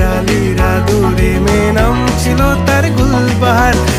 রালি রাধুরে মে নাম ছিল তার গুলবাহার।